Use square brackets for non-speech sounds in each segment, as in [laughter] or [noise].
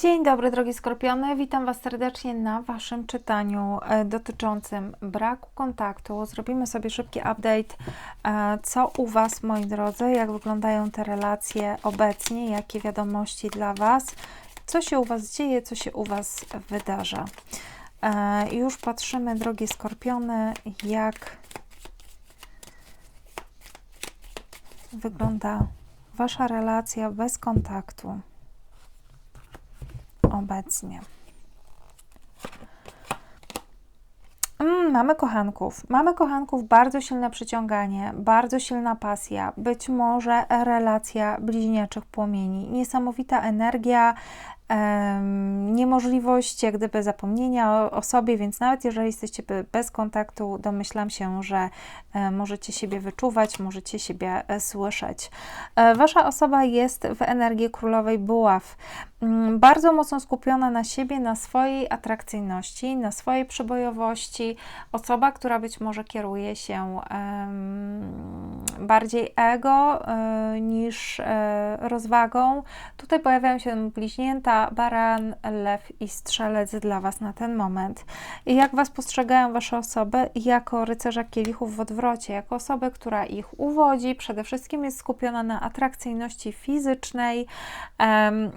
Dzień dobry, drogie skorpiony. Witam Was serdecznie na Waszym czytaniu e, dotyczącym braku kontaktu. Zrobimy sobie szybki update, e, co u Was, moi drodzy, jak wyglądają te relacje obecnie, jakie wiadomości dla Was, co się u Was dzieje, co się u Was wydarza. E, Już patrzymy, drogie skorpiony, jak wygląda Wasza relacja bez kontaktu obecnie. Mm, mamy kochanków. Mamy kochanków, bardzo silne przyciąganie, bardzo silna pasja, być może relacja bliźniaczych płomieni. Niesamowita energia, em, niemożliwość jak gdyby zapomnienia o, o sobie, więc nawet jeżeli jesteście be- bez kontaktu, domyślam się, że e, możecie siebie wyczuwać, możecie siebie e, słyszeć. E, wasza osoba jest w energii królowej buław. Mm, Bardzo mocno skupiona na siebie, na swojej atrakcyjności, na swojej przebojowości. Osoba, która być może kieruje się bardziej ego e, niż e, rozwagą. Tutaj pojawiają się bliźnięta, baran, lew i strzelec dla Was na ten moment. I jak Was postrzegają Wasze osoby? Jako rycerza kielichów w odwrocie, jako osobę, która ich uwodzi, przede wszystkim jest skupiona na atrakcyjności fizycznej, em,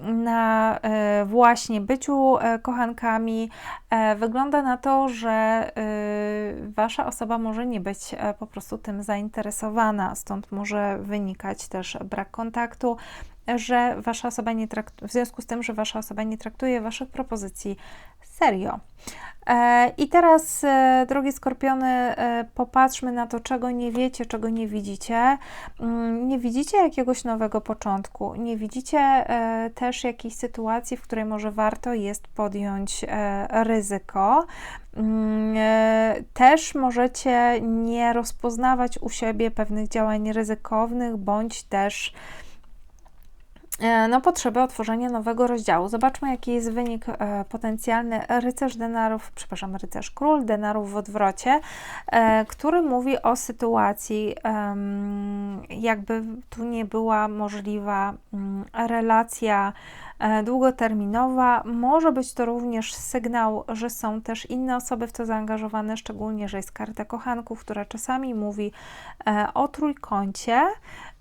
e, właśnie byciu e, kochankami. E, Wygląda na to, że Wasza osoba może nie być po prostu tym zainteresowana, stąd może wynikać też brak kontaktu, że Wasza osoba nie traktuje, w związku z tym, że Wasza osoba nie traktuje Waszych propozycji serio. E, I teraz, e, drogie skorpiony, e, popatrzmy na to, czego nie wiecie, czego nie widzicie. Mm, Nie widzicie jakiegoś nowego początku, nie widzicie też jakiejś sytuacji, w której może warto jest podjąć ryzyko. Mm, Też możecie nie rozpoznawać u siebie pewnych działań ryzykownych, bądź też no, potrzeby otworzenia nowego rozdziału. Zobaczmy, jaki jest wynik e, potencjalny rycerz denarów, przepraszam, rycerz król denarów w odwrocie, e, który mówi o sytuacji, em, jakby tu nie była możliwa mm, relacja e, długoterminowa. Może być to również sygnał, że są też inne osoby w to zaangażowane, szczególnie, że jest karta kochanków, która czasami mówi e, o trójkącie.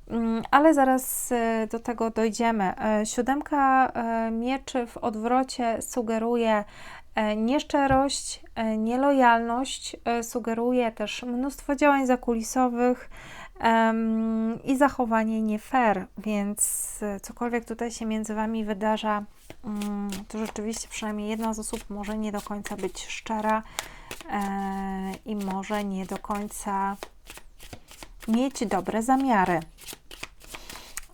Mm, Ale zaraz e, do tego dojdziemy. E, Siódemka e, mieczy w odwrocie sugeruje nieszczerość, nielojalność, sugeruje też mnóstwo działań zakulisowych i zachowanie nie fair, więc cokolwiek tutaj się między Wami wydarza, mm, to rzeczywiście przynajmniej jedna z osób może nie do końca być szczera i może nie do końca mieć dobre zamiary.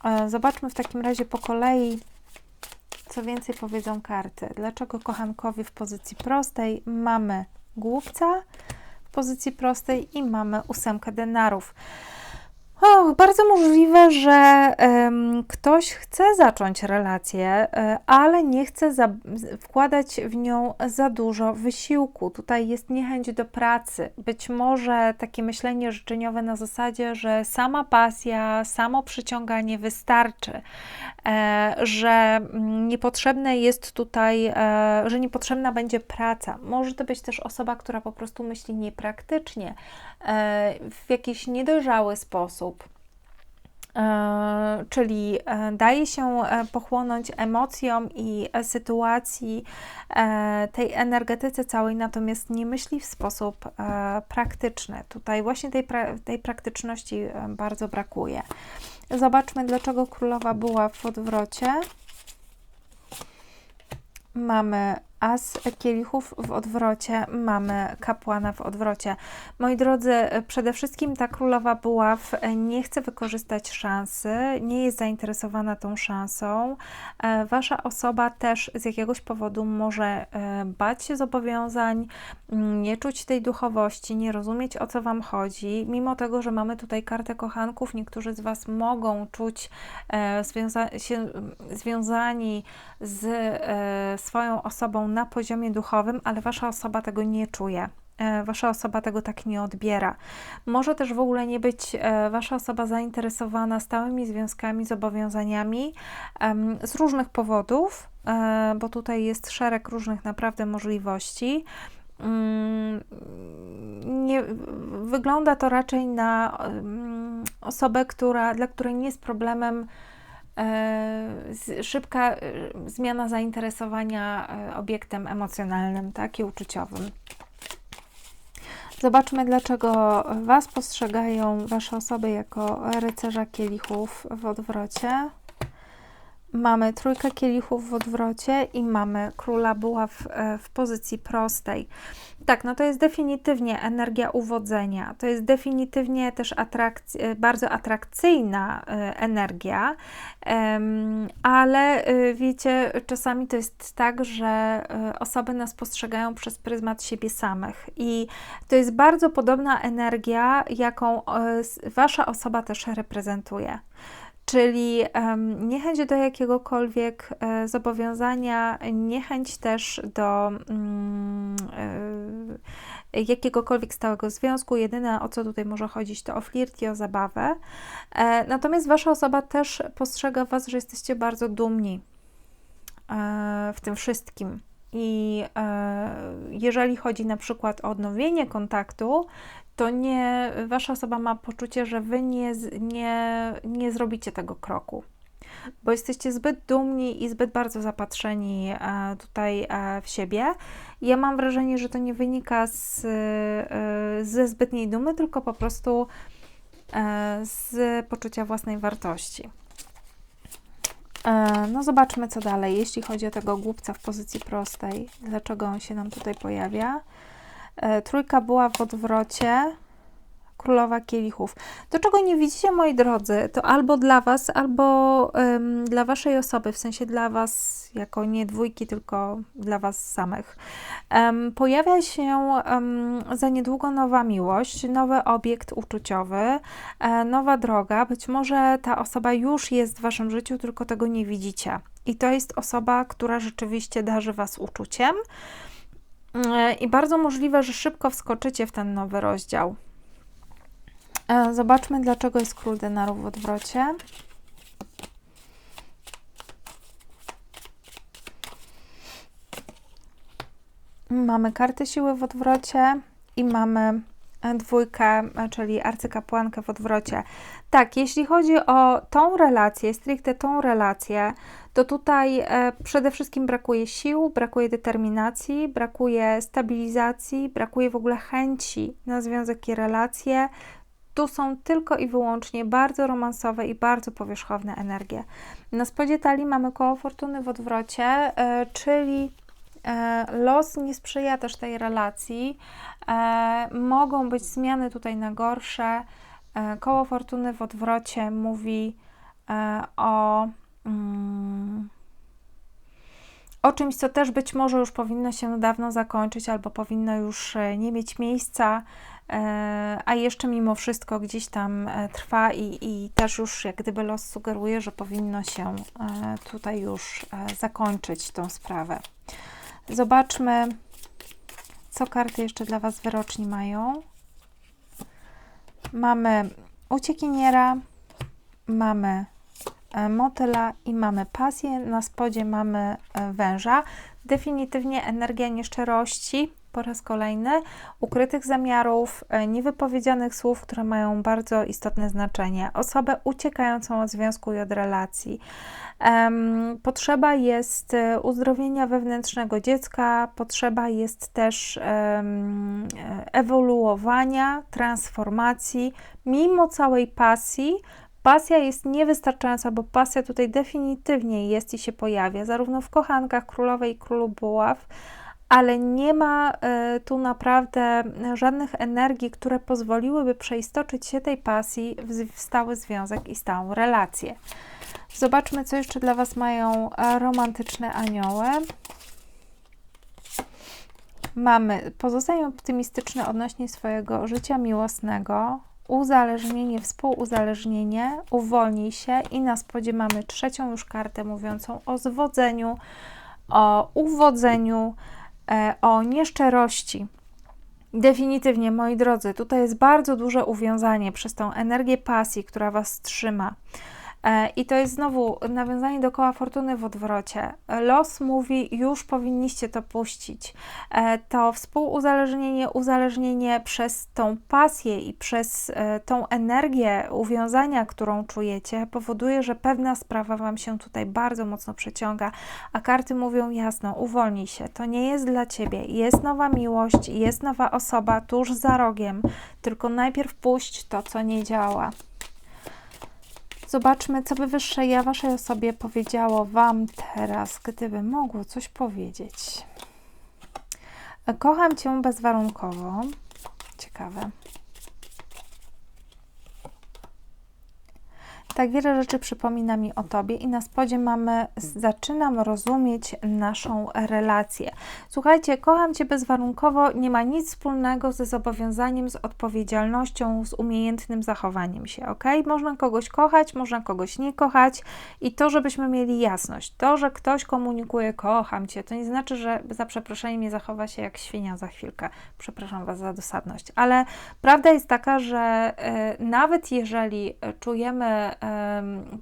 E, Zobaczmy w takim razie po kolei, co więcej powiedzą karty. Dlaczego kochankowie w pozycji prostej mamy głupca w pozycji prostej i mamy ósemkę denarów. O, bardzo możliwe, że em, ktoś chce zacząć relację, e, ale nie chce za, wkładać w nią za dużo wysiłku. Tutaj jest niechęć do pracy. Być może takie myślenie życzeniowe na zasadzie, że sama pasja, samo przyciąganie wystarczy, e, że niepotrzebne jest tutaj, e, że niepotrzebna będzie praca. Może to być też osoba, która po prostu myśli niepraktycznie, w jakiś niedojrzały sposób. E, czyli e, daje się e, pochłonąć emocjom i e, sytuacji, e, tej energetyce całej, natomiast nie myśli w sposób e, praktyczny. Tutaj właśnie tej, pra- tej praktyczności e, bardzo brakuje. Zobaczmy, dlaczego królowa była w odwrocie. Mamy as kielichów w odwrocie, mamy kapłana w odwrocie. Moi drodzy, przede wszystkim ta królowa buław nie chce wykorzystać szansy, nie jest zainteresowana tą szansą. E, Wasza osoba też z jakiegoś powodu może e, bać się zobowiązań, mm, nie czuć tej duchowości, nie rozumieć o co Wam chodzi. Mimo tego, że mamy tutaj kartę kochanków, niektórzy z Was mogą czuć e, się mm, związani z swoją osobą na poziomie duchowym, ale wasza osoba tego nie czuje. e, wasza osoba tego tak nie odbiera. Może też w ogóle nie być e, wasza osoba zainteresowana stałymi związkami, zobowiązaniami z różnych powodów, e, bo tutaj jest szereg różnych naprawdę możliwości. Mm, nie, wygląda to raczej na osobę, która, dla której nie jest problemem szybka zmiana zainteresowania obiektem emocjonalnym, tak, i uczuciowym. Zobaczmy, dlaczego Was postrzegają Wasze osoby jako rycerza kielichów w odwrocie. Mamy trójkę kielichów w odwrocie i mamy króla buław w, w pozycji prostej. Tak, no to jest definitywnie energia uwodzenia. To jest definitywnie też atrakc- bardzo atrakcyjna e, energia, ale e, wiecie, czasami to jest tak, że e, osoby nas postrzegają przez pryzmat siebie samych i to jest bardzo podobna energia, jaką wasza osoba też reprezentuje czyli niechęć do jakiegokolwiek e, zobowiązania, niechęć też do um, e, jakiegokolwiek stałego związku. Jedyne o co tutaj może chodzić to o flirt i o zabawę. E, natomiast wasza osoba też postrzega was, że jesteście bardzo dumni w tym wszystkim. I e, jeżeli chodzi na przykład o odnowienie kontaktu, to nie, wasza osoba ma poczucie, że wy nie, nie, nie zrobicie tego kroku, bo jesteście zbyt dumni i zbyt bardzo zapatrzeni e, tutaj e, w siebie. Ja mam wrażenie, że to nie wynika z, ze zbytniej dumy, tylko po prostu z poczucia własnej wartości. No zobaczmy co dalej, jeśli chodzi o tego głupca w pozycji prostej. Dlaczego on się nam tutaj pojawia? E, trójka była w odwrocie. Królowa kielichów. To, czego nie widzicie, moi drodzy, to albo dla Was, albo um, dla Waszej osoby, w sensie dla Was jako nie dwójki, tylko dla Was samych. Um, pojawia się um, za niedługo nowa miłość, nowy obiekt uczuciowy, e, nowa droga. Być może ta osoba już jest w Waszym życiu, tylko tego nie widzicie. I to jest osoba, która rzeczywiście darzy Was uczuciem. E, I bardzo możliwe, że szybko wskoczycie w ten nowy rozdział. E, zobaczmy, dlaczego jest król denarów w odwrocie. Mamy kartę siły w odwrocie i mamy dwójkę, czyli arcykapłankę w odwrocie. Tak, jeśli chodzi o tą relację, stricte tą relację, to tutaj e, przede wszystkim brakuje sił, brakuje determinacji, brakuje stabilizacji, brakuje w ogóle chęci na związek i relacje. Tu są tylko i wyłącznie bardzo romansowe i bardzo powierzchowne energie. Na spodzie talii mamy koło fortuny w odwrocie, e, czyli e, los nie sprzyja też tej relacji. Mogą być zmiany tutaj na gorsze. Koło fortuny w odwrocie mówi o Mm. o czymś, co też być może już powinno się dawno zakończyć, albo powinno już e, nie mieć miejsca, e, a jeszcze mimo wszystko gdzieś tam e, trwa i, i też już jak gdyby los sugeruje, że powinno się tutaj już zakończyć tą sprawę. Zobaczmy, co karty jeszcze dla Was wyroczni mają. Mamy uciekiniera, mamy E, motyla i mamy pasję, na spodzie mamy e, węża. Definitywnie energia nieszczerości po raz kolejny, ukrytych zamiarów, e, niewypowiedzianych słów, które mają bardzo istotne znaczenie. Osobę uciekającą od związku i od relacji. Potrzeba jest uzdrowienia wewnętrznego dziecka, potrzeba jest też ewoluowania, transformacji, mimo całej pasji, Pasja jest niewystarczająca, bo pasja tutaj definitywnie jest i się pojawia, zarówno w kochankach królowej i królu buław, ale nie ma y, tu naprawdę żadnych energii, które pozwoliłyby przeistoczyć się tej pasji w, stały związek i stałą relację. Zobaczmy, co jeszcze dla Was mają e, romantyczne anioły. Mamy pozostań optymistyczny odnośnie swojego życia miłosnego, uzależnienie, współuzależnienie, uwolnij się i na spodzie mamy trzecią już kartę mówiącą o zwodzeniu, o uwodzeniu, e, o nieszczerości. Definitywnie, moi drodzy, tutaj jest bardzo duże uwiązanie przez tą energię pasji, która Was trzyma. E, I to jest znowu nawiązanie do koła fortuny w odwrocie. Los mówi, już powinniście to puścić. E, to współuzależnienie, uzależnienie przez tą pasję i przez e, tą energię uwiązania, którą czujecie, powoduje, że pewna sprawa Wam się tutaj bardzo mocno przeciąga, a karty mówią jasno, uwolnij się, to nie jest dla Ciebie, jest nowa miłość, jest nowa osoba tuż za rogiem, tylko najpierw puść to, co nie działa. Zobaczmy, co by wyższe ja Waszej osobie powiedziało Wam teraz, gdyby mogło coś powiedzieć. Kocham Cię bezwarunkowo. Ciekawe. Tak wiele rzeczy przypomina mi o Tobie i na spodzie mamy, zaczynam rozumieć naszą relację. Słuchajcie, kocham Cię bezwarunkowo, nie ma nic wspólnego ze zobowiązaniem, z odpowiedzialnością, z umiejętnym zachowaniem się, ok? Można kogoś kochać, można kogoś nie kochać i to, żebyśmy mieli jasność. To, że ktoś komunikuje kocham Cię, to nie znaczy, że za przeproszeniem nie zachowa się jak świnia za chwilkę. Przepraszam Was za dosadność, ale prawda jest taka, że y, nawet jeżeli czujemy y,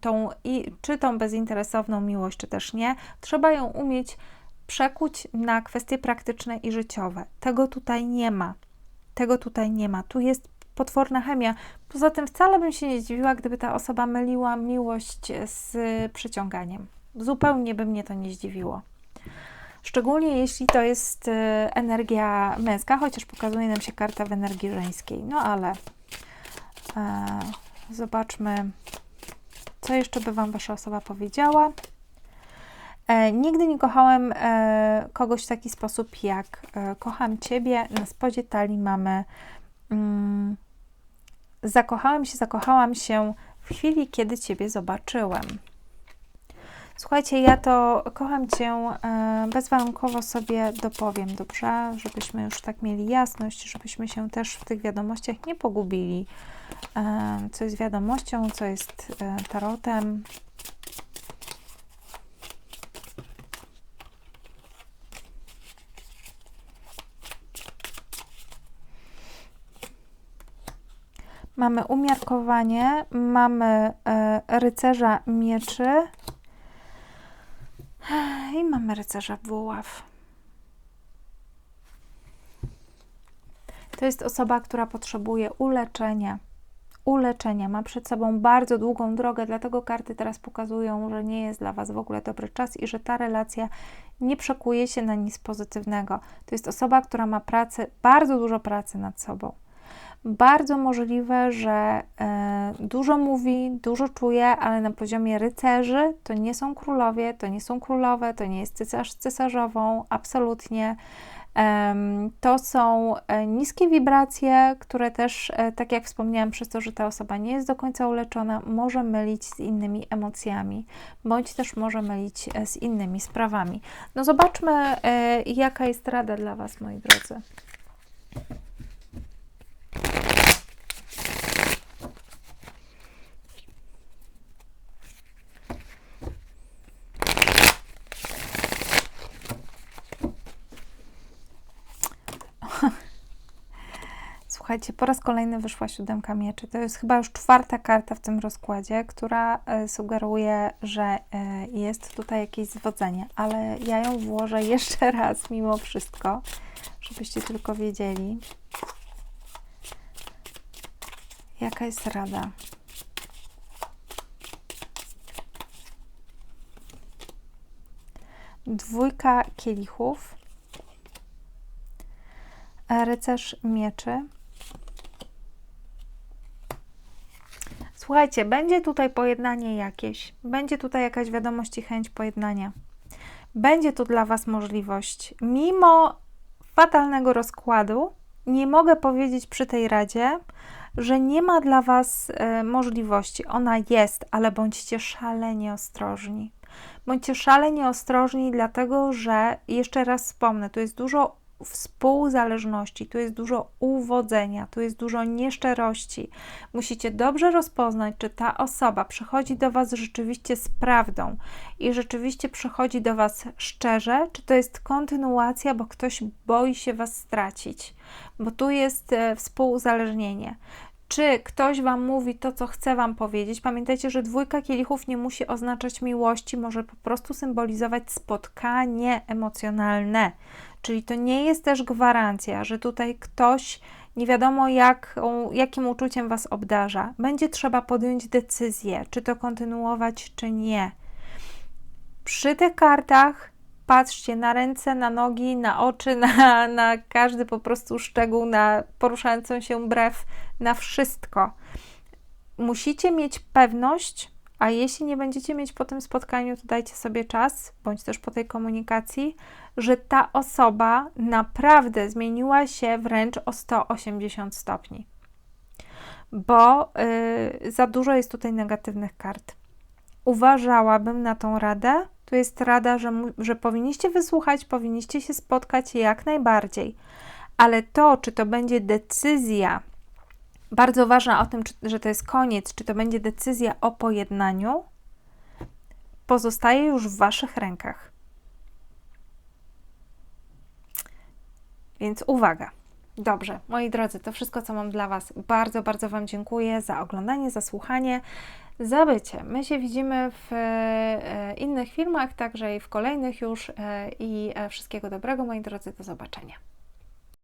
tą, i, czy tą bezinteresowną miłość, czy też nie, trzeba ją umieć przekuć na kwestie praktyczne i życiowe. Tego tutaj nie ma. Tego tutaj nie ma. Tu jest potworna chemia. Poza tym wcale bym się nie zdziwiła, gdyby ta osoba myliła miłość z przyciąganiem. Zupełnie by mnie to nie zdziwiło. Szczególnie jeśli to jest e, energia męska, chociaż pokazuje nam się karta w energii żeńskiej. No ale e, zobaczmy, co jeszcze by Wam Wasza osoba powiedziała? E, nigdy nie kochałem e, kogoś w taki sposób, jak e, kocham Ciebie. Na spodzie talii mamy mm, zakochałem się, zakochałam się w chwili, kiedy Ciebie zobaczyłem. Słuchajcie, ja to kocham Cię e, bezwarunkowo sobie dopowiem, dobrze? Żebyśmy już tak mieli jasność, żebyśmy się też w tych wiadomościach nie pogubili. E, co jest wiadomością, co jest e, tarotem. Mamy umiarkowanie, mamy rycerza mieczy, i mamy rycerza buław. To jest osoba, która potrzebuje uleczenia. Uleczenia. Ma przed sobą bardzo długą drogę, dlatego karty teraz pokazują, że nie jest dla Was w ogóle dobry czas i że ta relacja nie przekuje się na nic pozytywnego. To jest osoba, która ma pracę, bardzo dużo pracy nad sobą bardzo możliwe, że e, dużo mówi, dużo czuje, ale na poziomie rycerzy to nie są królowie, to nie są królowe, to nie jest cesarz cesarzową, absolutnie. To są e, niskie wibracje, które też, e, tak jak wspomniałam, przez to, że ta osoba nie jest do końca uleczona, może mylić z innymi emocjami, bądź też może mylić z innymi sprawami. No zobaczmy, jaka jest rada dla Was, moi drodzy. Słuchajcie, po raz kolejny wyszła siódemka mieczy. To jest chyba już czwarta karta w tym rozkładzie, która e, sugeruje, że e, jest tutaj jakieś zwodzenie, ale ja ją włożę [laughs] jeszcze raz mimo wszystko, żebyście tylko wiedzieli, jaka jest rada. Dwójka kielichów, rycerz mieczy, Słuchajcie, będzie tutaj pojednanie jakieś, będzie tutaj jakaś wiadomość i chęć pojednania. Będzie tu dla Was możliwość, mimo fatalnego rozkładu, nie mogę powiedzieć przy tej radzie, że nie ma dla Was y, możliwości. Ona jest, ale bądźcie szalenie ostrożni. Bądźcie szalenie ostrożni, dlatego że, jeszcze raz wspomnę, tu jest dużo współzależności, tu jest dużo uwodzenia, tu jest dużo nieszczerości. Musicie dobrze rozpoznać, czy ta osoba przychodzi do Was rzeczywiście z prawdą i rzeczywiście przychodzi do Was szczerze, czy to jest kontynuacja, bo ktoś boi się Was stracić, bo tu jest e, współuzależnienie czy ktoś Wam mówi to, co chce Wam powiedzieć. Pamiętajcie, że dwójka kielichów nie musi oznaczać miłości, może po prostu symbolizować spotkanie emocjonalne. Czyli to nie jest też gwarancja, że tutaj ktoś nie wiadomo jak, jakim uczuciem Was obdarza. Będzie trzeba podjąć decyzję, czy to kontynuować, czy nie. Przy tych kartach patrzcie na ręce, na nogi, na oczy, na, na każdy po prostu szczegół, na poruszającą się brew, na wszystko. Musicie mieć pewność, a jeśli nie będziecie mieć po tym spotkaniu, to dajcie sobie czas, bądź też po tej komunikacji, że ta osoba naprawdę zmieniła się wręcz o 180 stopni. Bo yy, za dużo jest tutaj negatywnych kart. Uważałabym na tą radę. Tu jest rada, że, że powinniście wysłuchać, powinniście się spotkać jak najbardziej. Ale to, czy to będzie decyzja, bardzo ważna o tym, czy, że to jest koniec, czy to będzie decyzja o pojednaniu, pozostaje już w Waszych rękach. Więc uwaga. Dobrze, moi drodzy, to wszystko, co mam dla Was. Bardzo, bardzo Wam dziękuję za oglądanie, za słuchanie, za bycie. My się widzimy w e, innych filmach, także i w kolejnych już. E, I e, wszystkiego dobrego, moi drodzy, do zobaczenia.